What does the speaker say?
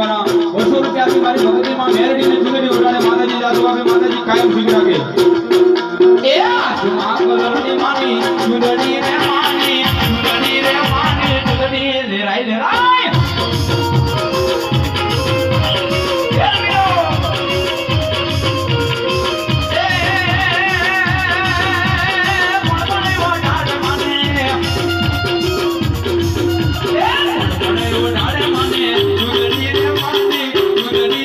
દેવાના બસો રૂપિયા આપી મારી ભગતીમાં મેરડીને જીગરી ઉડાડે માતાજી જાદુ આપે માતાજી કાયમ જીગ રાખે. એ આસમા કલરની માની ચુંદડી રે માની ચુંદડી રે માની ચુંદડી લે રાઈ લે રાઈ